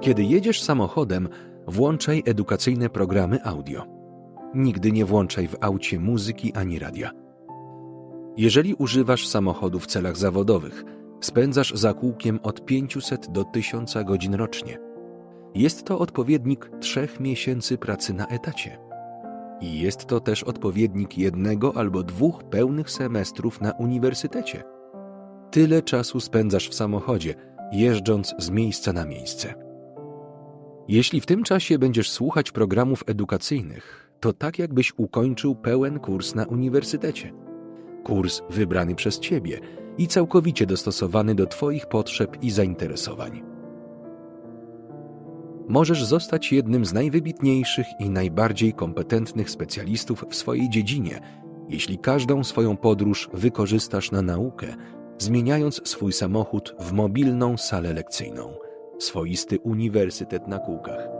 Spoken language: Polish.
Kiedy jedziesz samochodem, włączaj edukacyjne programy audio. Nigdy nie włączaj w aucie muzyki ani radia. Jeżeli używasz samochodu w celach zawodowych, spędzasz za kółkiem od 500 do 1000 godzin rocznie. Jest to odpowiednik trzech miesięcy pracy na etacie. I jest to też odpowiednik jednego albo dwóch pełnych semestrów na uniwersytecie. Tyle czasu spędzasz w samochodzie, jeżdżąc z miejsca na miejsce. Jeśli w tym czasie będziesz słuchać programów edukacyjnych, to tak jakbyś ukończył pełen kurs na uniwersytecie. Kurs wybrany przez Ciebie i całkowicie dostosowany do Twoich potrzeb i zainteresowań. Możesz zostać jednym z najwybitniejszych i najbardziej kompetentnych specjalistów w swojej dziedzinie, jeśli każdą swoją podróż wykorzystasz na naukę, zmieniając swój samochód w mobilną salę lekcyjną, swoisty uniwersytet na kółkach.